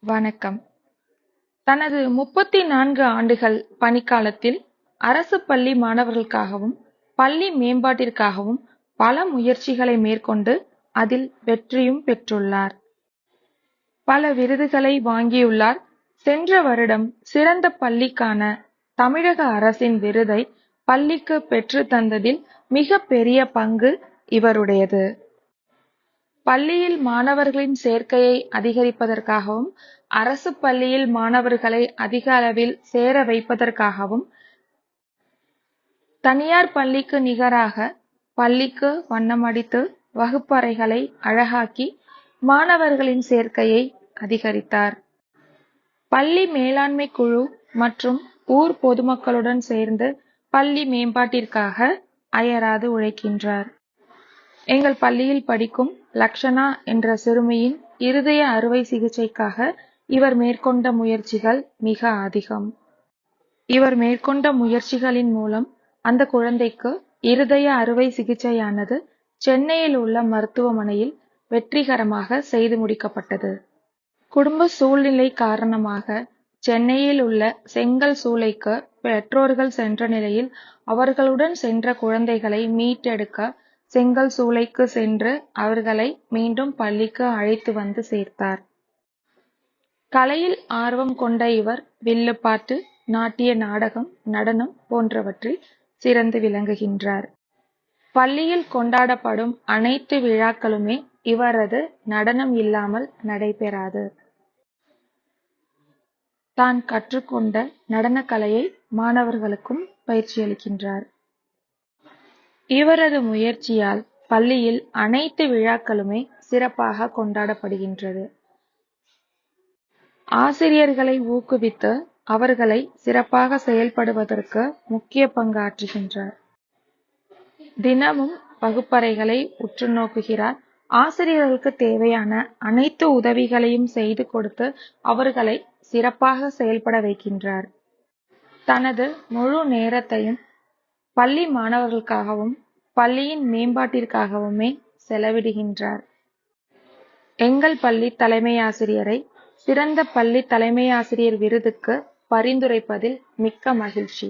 வணக்கம். தனது முப்பத்தி நான்கு ஆண்டுகள் பணிக்காலத்தில் அரசு பள்ளி மாணவர்களுக்காகவும் பள்ளி மேம்பாட்டிற்காகவும் பல முயற்சிகளை மேற்கொண்டு அதில் வெற்றியும் பெற்றுள்ளார். பல விருதுகளை வாங்கியுள்ளார். சென்ற வருடம் சிறந்த பள்ளிக்கான தமிழக அரசின் விருதை பள்ளிக்கு பெற்று தந்ததில் மிக பெரிய பங்கு இவருடையது. பள்ளியில் மாணவர்களின் சேர்க்கையை அதிகரிப்பதற்காகவும் அரசு பள்ளியில் மாணவர்களை அதிக அளவில் சேர வைப்பதற்காகவும் தனியார் பள்ளிக்கு நிகராக பள்ளிக்கு வண்ணமடித்து வகுப்பறைகளை அழகாக்கி மாணவர்களின் சேர்க்கையை அதிகரித்தார். பள்ளி மேலாண்மை குழு மற்றும் ஊர் பொதுமக்களுடன் சேர்ந்து பள்ளி மேம்பாட்டிற்காக அயராது உழைக்கின்றார். எங்கள் பள்ளியில் படிக்கும் லக்ஷனா என்ற சிறுமியின் இருதய அறுவை சிகிச்சைக்காக இவர் மேற்கொண்ட முயற்சிகள் மிக அதிகம். இவர் மேற்கொண்ட முயற்சிகளின் மூலம் அந்த குழந்தைக்கு இருதய அறுவை சிகிச்சையானது சென்னையில் உள்ள மருத்துவமனையில் வெற்றிகரமாக செய்து முடிக்கப்பட்டது. குடும்ப சூழ்நிலை காரணமாக சென்னையில் உள்ள செங்கல் சூளைக்கு பெற்றோர்கள் சென்ற நிலையில் அவர்களுடன் சென்ற குழந்தைகளை மீட்டெடுக்க செங்கல் சூளைக்கு சென்று அவர்களை மீண்டும் பள்ளிக்கு அழைத்து வந்து சேர்த்தார். கலையில் ஆர்வம் கொண்ட இவர் வில்லுப்பாட்டு நாட்டிய நாடகம் நடனம் போன்றவற்றில் சிறந்து விளங்குகின்றார். பள்ளியில் கொண்டாடப்படும் அனைத்து விழாக்களுமே இவரது நடனம் இல்லாமல் நடைபெறாது. தான் கற்றுக்கொண்ட நடனக்கலையை மாணவர்களுக்கும் பயிற்சியளிக்கின்றார். இவரது முயற்சியால் பள்ளியில் அனைத்து விழாக்களுமே சிறப்பாக கொண்டாடப்படுகின்றது. ஆசிரியர்களை ஊக்குவித்து அவர்களை சிறப்பாக செயல்படுவதற்கு முக்கிய பங்காற்றுகின்றார். தினமும் வகுப்பறைகளை உற்று நோக்குகிறார். ஆசிரியர்களுக்கு தேவையான அனைத்து உதவிகளையும் செய்து கொடுத்து அவர்களை சிறப்பாக செயல்பட வைக்கின்றார். தனது முழு நேரத்தையும் பள்ளி மாணவர்களுக்காகவும் பள்ளியின் மேம்பாட்டிற்காகவுமே செலவிடுகின்றார். எங்கள் பள்ளி தலைமையாசிரியரை சிறந்த பள்ளி தலைமையாசிரியர் விருதுக்கு பரிந்துரைப்பதில் மிக்க மகிழ்ச்சி.